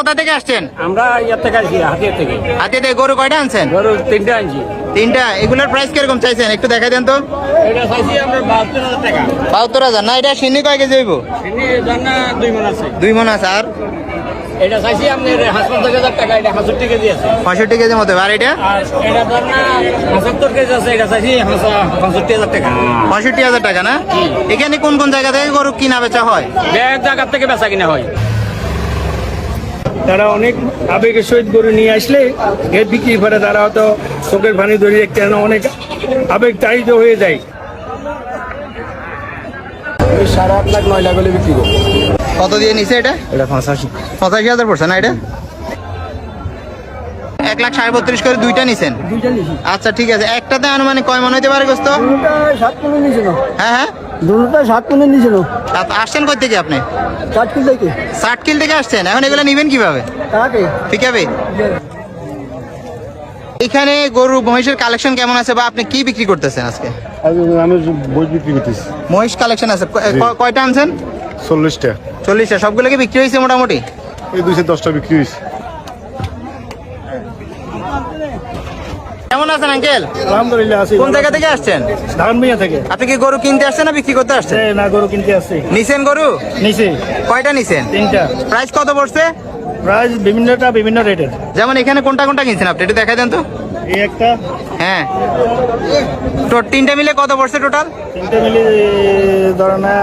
কোথা থেকে আসছেন? আমরা ইয়ার থেকে আসি হাতিয়ার থেকে। হাতে থেকে গরু কয়টা আনছেন? গরু তিনটা আনছি। তিনটা। এগুলোর প্রাইস কীরকম চাইছেন? একটু দেখাই দেন তো। এটা চাইছি আমরা বাহাত্তর হাজার টাকা। বাহাত্তর হাজার। না এটা সিন্নি কয় কেজি হইব? জানা দুই মন আছে। দুই মন আছে। আর? এটা চাইছি আপনার হাজার টাকা এটা হাসট্টি কেজি আছে। পঁয়ষট্টি মতো। আর এটা? এটা কেজি আছে এটা চাইছি পঁয়ষট্টি হাজার টাকা। পঁয়ষট্টি হাজার টাকা না? এখানে কোন কোন জায়গা থেকে গরু কিনা বেচা হয়? জায়গার থেকে বেচা কিনা হয়। তারা অনেক আবেগের সহিত গরু নিয়ে আসলে এর বিক্রি করে তারা হয়তো চোখের পানি ধরিয়ে কেন অনেক আবেগ তাড়িত হয়ে যায়। সাড়ে আট লাখ নয় লাখ হলে বিক্রি করব। কত দিয়ে নিছে এটা? এটা পঁচাশি। পঁচাশি হাজার পড়ছে না এটা? এক লাখ সাড়ে বত্রিশ করে দুইটা নিছেন? আচ্ছা ঠিক আছে। একটাতে আনুমানিক কয় মনে হইতে পারে গোস্ত? সাত হ্যাঁ হ্যাঁ। সাত আসছেন কই থেকে আপনি? চার থেকে। ষাট থেকে আসছেন? এখন এগুলো নিবেন কীভাবে? ঠিক আছে এখানে গরু মহিষের কালেকশন কেমন আছে বা আপনি কি বিক্রি করতেছেন আজকে? আমি বই বিক্রি করতেছি। মহিষ কালেকশন আছে। কয়টা আনছেন? চল্লিশটা। চল্লিশটা। সবগুলো কি বিক্রি হয়েছে মোটামুটি? এই দুইশো দশটা বিক্রি হয়েছে। কেমন আছেন আঙ্কেল? আলহামদুলিল্লাহ আছি। কোন জায়গা থেকে আসছেন? ধান মিয়া থেকে। আপনি কি গরু কিনতে আসছেন না বিক্রি করতে আসছেন? না গরু কিনতে আসছে। নিছেন গরু? নিচে কয়টা নিছেন? তিনটা। প্রাইস কত পড়ছে? প্রাইস বিভিন্নটা বিভিন্ন রেটের। যেমন এখানে কোনটা কোনটা কিনছেন আপনি? একটু দেখাই দেন তো। এই একটা। হ্যাঁ। তো তিনটা মিলে কত পড়ছে টোটাল? তিনটে মিলে ধরো না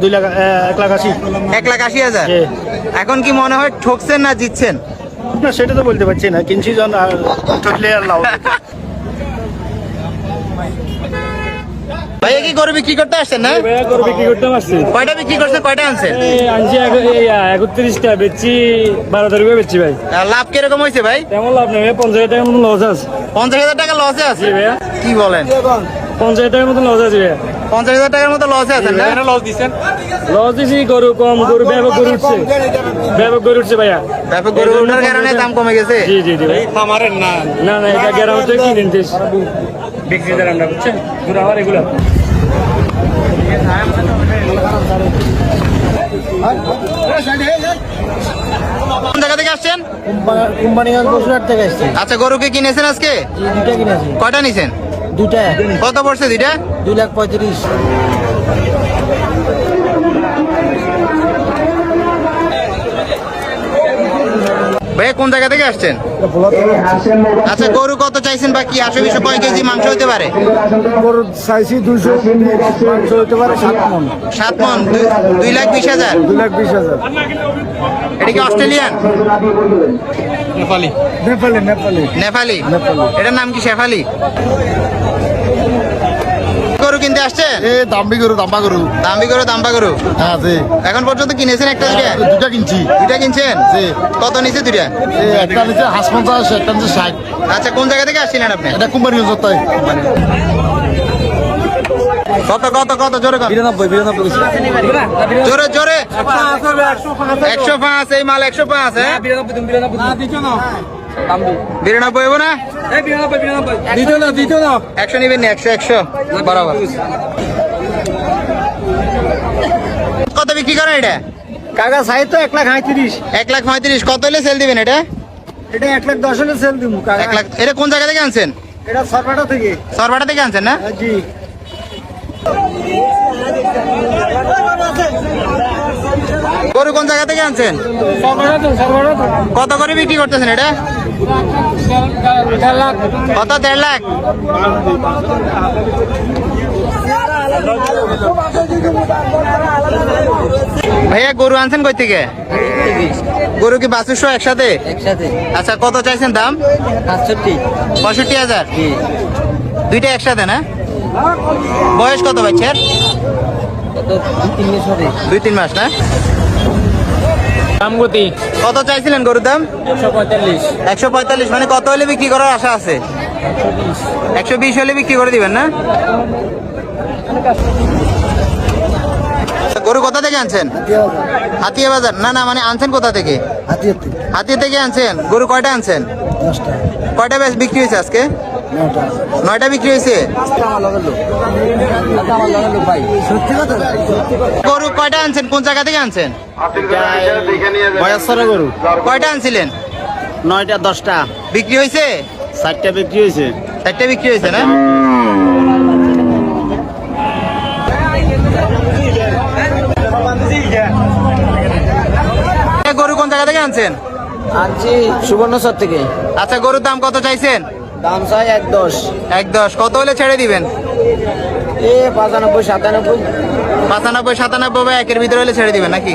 দুই লাখ এক লাখ আশি। এক লাখ আশি হাজার। এখন কি মনে হয় ঠকছেন না জিতছেন? না সেটা তো বলতে পারছি না। কিনছি জন আর ঠকলে আর লাভ ভাইয়া কি গরু বিক্রি করতে আসছেন না? গরু বিক্রি করতে পারছি কয়টা বিক্রি করছে কয়টা আনছেন? আনছি একত্রিশটা বেচছি বারো তারিখে বেচছি ভাই। আর লাভ কীরকম হয়েছে ভাই? তেমন লাভ নেই ভাই, পঞ্চাশ হাজার মতন লস আছে। পঞ্চাশ হাজার টাকা লসে আছে? ভাইয়া। কি বলেন? পঞ্চাশ টাকার মতন লস আছে ভাইয়া। পঞ্চাশ হাজার টাকার মতো লসে আছেন না? লস দিচ্ছেন লস দিছি গরু কম গরু ব্যাপক গরু উঠছে। ব্যাপক গরু উঠছে। ভাইয়া। ব্যাপক গরু ওঠার কারণে দাম কমে গেছে? জি জি জি ভাই না। না না এটা গ্রাম থেকে কিনে নিতেছ বিক্রি আমরা বুঝছেন? গরু আমার এগুলো। কোন জায়গা থেকে আসছেন? কোম্পানিগঞ্জ বসুরহাট থেকে আচ্ছা গরুকে কিনেছেন আজকে? জি, দুইটা কিনেছি। কয়টা নিছেন? দুইটা। কত পড়ছে দুইটা? দুই লাখ পঁয়ত্রিশ। ভাইয়া কোন জায়গা থেকে আসছেন? আচ্ছা গরু কত চাইছেন বা কি? আসে বিষয় কয় কেজি মাংস হতে পারে? চাইছি দুইশো মাংস হতে পারে সাত মন। সাত মন দুই- দুই লাখ বিশ হাজার? দুই লাখ বিশ হাজার। এটা কি অস্ট্রেলিয়ান? নেপালি। নেপালি নেপালি। নেপালি। এটার নাম কি শেফালি? গরু কিনতে আসছেন? এ দাম্বি গরু দাম্বা গরু। দামি গরু দাম্বা গরু? হ্যাঁ জি। এখন পর্যন্ত কিনেছেন একটা দুইটা? দুটা কিনছি। দুইটা কিনছেন? জি। কত নিচে দুইটা? এ একটা নিচে হাঁস পঞ্চাশ একটা নিচে ষাট। আচ্ছা কোন জায়গা থেকে আসছিলেন আপনি? এটা কোম্পানিগঞ্জ তাই। কত কত কত জোরে বিরানব্বই বিরানব্বই জোরে জোরে। একশো পাঁচ এই মাল একশো পাঁচ হ্যাঁ? বিরানব্বই হব না? একশো নিবেন না একশো একশো। বরাবর। কত বিক্রি করেন এটা? কাকা সাহিত্য এক লাখ আঁত্রিশ এক লাখ পঁয়ত্রিশ। কত হলে সেল দিবেন এটা? এটা এক লাখ দশ হলে সেল দিব এক লাখ এটা কোন জায়গা থেকে আনছেন? এটা সরপাটা থেকে। সরবাটা থেকে আনছেন না? হ্যাঁ, জি। গরু কোন জায়গা থেকে আনছেন? কত করে বিক্রি করতেছেন এটা? কত দেড় লাখ? ভাইয়া গরু আনছেন কই থেকে? গরু কি একসাথে? একসাথে। আচ্ছা কত চাইছেন দাম? পঁয়ষট্টি হাজার। দুইটা একসাথে না? বয়স কত বাচ্চার? তিন মাস হবে দুই তিন মাস না? দামগতি। কত চাইছিলেন গরুর দাম? একশো পঁয়তাল্লিশ। মানে কত হলে বিক্রি করার আশা আছে? একশো বিশ হলে বিক্রি করে দিবেন না? গরু কোথা থেকে আনছেন? হাতিয়া বাজার? না না মানে আনছেন কোথা থেকে? হাতিয়া থেকে। আনছেন? গরু কয়টা আনছেন? কয়টা বেশ বিক্রি হয়েছে আজকে? নয়টা বিক্রি হয়েছে? গরু কয়টা আনছেন? কোন জায়গা থেকে আনছেন? গরু। কয়টা আনছিলেন? নয়টা দশটা। বিক্রি হয়েছে? চারটা বিক্রি হয়েছে। চারটে বিক্রি হয়েছে না? গরু কোন জায়গা থেকে আনছেন? আনছি সুবর্ণচর থেকে। আচ্ছা গরুর দাম কত চাইছেন? দাম চাই এক দশ। এক দশ। কত হলে ছেড়ে দিবেন? এ পঁচানব্বই সাতানব্বই। পাঁচানব্বই সাতানব্বই বা একের ভিতরে হলে ছেড়ে দিবেন নাকি?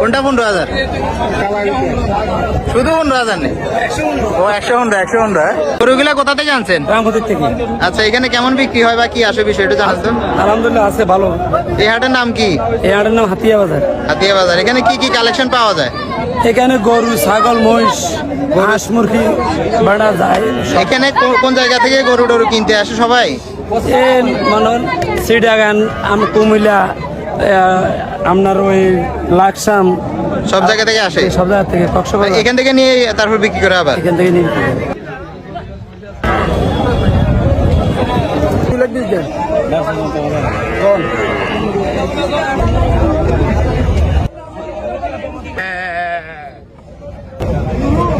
কোনটা পনেরো হাজার? শুধু পনেরো হাজার নেই ও একশো পনেরো একশো পনেরো গরুগুলা কোথা থেকে আনছেন? রামগতির থেকে। আচ্ছা এখানে কেমন বিক্রি হয় বা কি আসে বিষয়টা তো। আলহামদুলিল্লাহ আছে ভালো। এই হাটের নাম কি? এই হাটের নাম হাতিয়া বাজার। হাতিয়া বাজার। এখানে কি কি কালেকশন পাওয়া যায়? এখানে গরু ছাগল মহিষ হাঁস মুরগি বাড়া যায় এখানে কোন জায়গা থেকে গরু টরু কিনতে আসে সবাই? মানে সিডাগান আম কুমিল্লা আপনার ওই লাকসাম সব জায়গা থেকে আসে? এই সব জায়গা থেকে কক্সবাজার। এখান থেকে নিয়ে তারপর বিক্রি করে আবার? এখান থেকে নিয়ে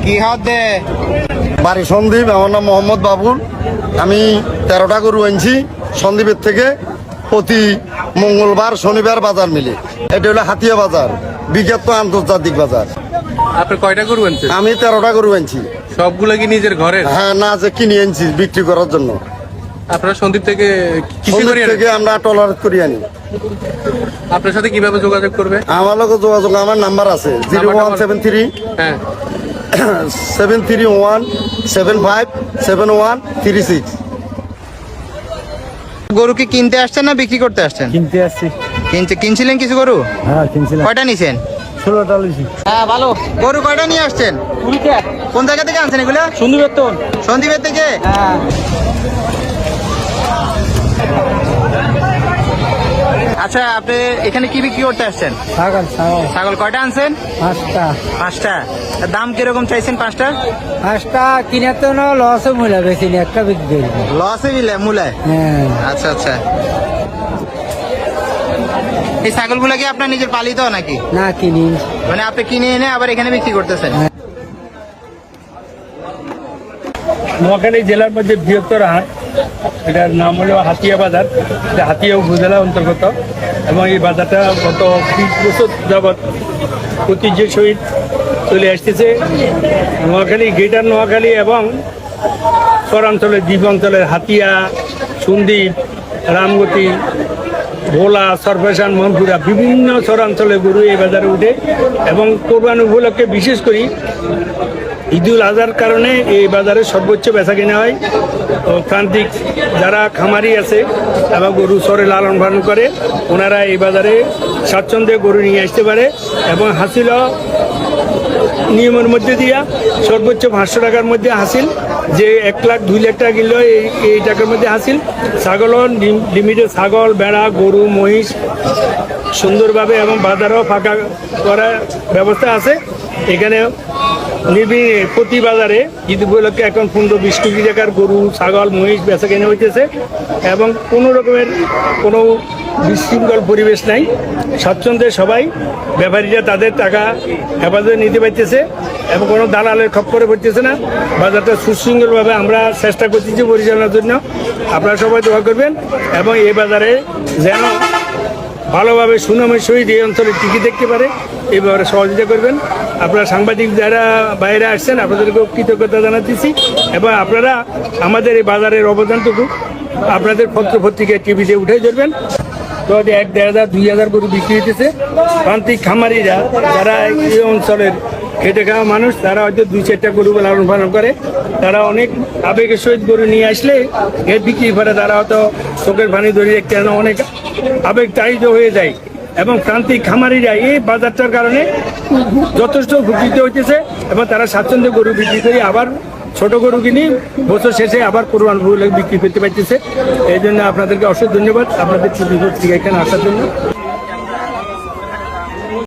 কি হাত দে? বাড়ি সন্দীপ আমার নাম মোহাম্মদ বাবুল। আমি তেরোটা গরু আনছি সন্দীপের থেকে। প্রতি মঙ্গলবার শনিবার বাজার মিলে। এটা হলো হাতিয়া বাজার বিখ্যাত আন্তর্জাতিক বাজার। আপনি কয়টা গরু আনছেন? আমি তেরোটা গরু আনছি। সবগুলো কি নিজের ঘরের? হ্যাঁ না যে কিনে আনছি বিক্রি করার জন্য। আপনারা সন্দীপ থেকে কৃষি সন্দীপ করি থেকে আমরা টলারেট করি আনি। আপনার সাথে কীভাবে যোগাযোগ করবে? আমার লোক যোগাযোগ আমার নাম্বার আছে জিরো নাম্বারটা ওয়ান বলো। সেভেন থ্রি হ্যাঁ। Seven three one seven five seven one three six. গরু কি কিনতে আসছেন না বিক্রি করতে আসছেন? কিনতে আসছি। কিনছে কিনছিলেন কিছু গরু? হ্যাঁ কিনছিলাম। কয়টা নিছেন? ষোলোটা লিছি হ্যাঁ ভালো। গরু কয়টা নিয়ে আসছেন? কোন জায়গা থেকে আনছেন এগুলো? সন্দীপের তো। সন্দীপের থেকে? আচ্ছা আপনি এখানে কি বিক্রি করতে আসছেন? ছাগল ছাগল। কয়টা আনছেন? পাঁচটা। পাঁচটা। দাম কীরকম চাইছেন পাঁচটা? পাঁচটা কিনে তো না লসে মূল্য বেশি একটা বিক্রি করব লসে মিলে মূলায় হ্যাঁ। আচ্ছা আচ্ছা। এই ছাগলগুলো কি আপনার নিজের পালিত নাকি? না কিনি। মানে আপনি কিনে এনে আবার এখানে বিক্রি করতেছেন? নোয়াখালী জেলার মধ্যে বৃহত্তর হাট। এটার নাম হলো হাতিয়া বাজার। এটা হাতিয়া উপজেলা অন্তর্গত এবং এই বাজারটা গত বিশ বছর যাবৎ ঐতিহ্যের সহিত চলে আসতেছে। নোয়াখালী, গ্রেটার নোয়াখালী এবং চরাঞ্চলের দ্বীপ অঞ্চলের হাতিয়া সন্দ্বীপ রামগতি, ভোলা সরফেশান মনপুরা বিভিন্ন চরাঞ্চলে গরু এই বাজারে উঠে এবং কোরবান উপলক্ষে বিশেষ করে ঈদুল আজহার কারণে এই বাজারে সর্বোচ্চ বেচা কেনা হয়। প্রান্তিক যারা খামারি আছে এবং গরু সরে লালন পালন করে, ওনারা এই বাজারে স্বাচ্ছন্দ্যে গরু নিয়ে আসতে পারে এবং হাসিল নিয়মের মধ্যে দিয়া সর্বোচ্চ পাঁচশো টাকার মধ্যে হাসিল, যে এক লাখ, দুই লাখ টাকা কিনলো, এই এই টাকার মধ্যে হাসিল। ছাগলও লিম- লিমিটে ছাগল, ভেড়া, গরু, মহিষ সুন্দরভাবে এবং বাজারও ফাঁকা করার ব্যবস্থা আছে। এখানে নির্বিঘ্নে প্রতি বাজারে ঈদ উপলক্ষে এখন পনেরো বিশ কোটি টাকার গরু, ছাগল, মহিষ বেচা কেনা হইতেছে এবং কোনো রকমের কোনো বিশৃঙ্খল পরিবেশ নাই। স্বাচ্ছন্দ্যে সবাই, ব্যাপারীরা তাদের টাকা হেফাজতে নিতে পারতেছে এবং কোনো দালালের খপ্পরে পড়তেছে না। বাজারটা সুশৃঙ্খলভাবে আমরা চেষ্টা করতেছি পরিচালনার জন্য। আপনারা সবাই দোয়া করবেন এবং এই বাজারে যেন ভালোভাবে সুনামের সহিত এই অঞ্চলে টিকে দেখতে পারে এই ব্যাপারে সহযোগিতা করবেন। আপনারা সাংবাদিক যারা বাইরে আসছেন, আপনাদেরকেও কৃতজ্ঞতা জানাতেছি। এবং আপনারা আমাদের এই বাজারের অবদানটুকু আপনাদের পত্র পত্রিকায় টিভিতে উঠে ধরবেন। তো এক দেড় হাজার, দুই হাজার করে বিক্রি হইতেছে। প্রান্তিক খামারিরা যারা এই অঞ্চলের খেটে খাওয়া মানুষ, তারা হয়তো দুই চারটা গরু লালন পালন করে। তারা অনেক আবেগের সহিত গরু নিয়ে আসলে এর বিক্রি করে, তারা হয়তো চোখের পানি ধরে দেখতে না অনেক আবেগ তাড়িত হয়ে যায়। এবং প্রান্তিক খামারিরা এই বাজারটার কারণে যথেষ্ট উপকৃত হইতেছে এবং তারা স্বাচ্ছন্দ্যে গরু বিক্রি করে আবার ছোট গরু কিনি বছর শেষে আবার কোরবান বিক্রি করতে পারতেছে। এই জন্য আপনাদেরকে অসংখ্য ধন্যবাদ। আপনাদের ছুটি এখানে আসার জন্য।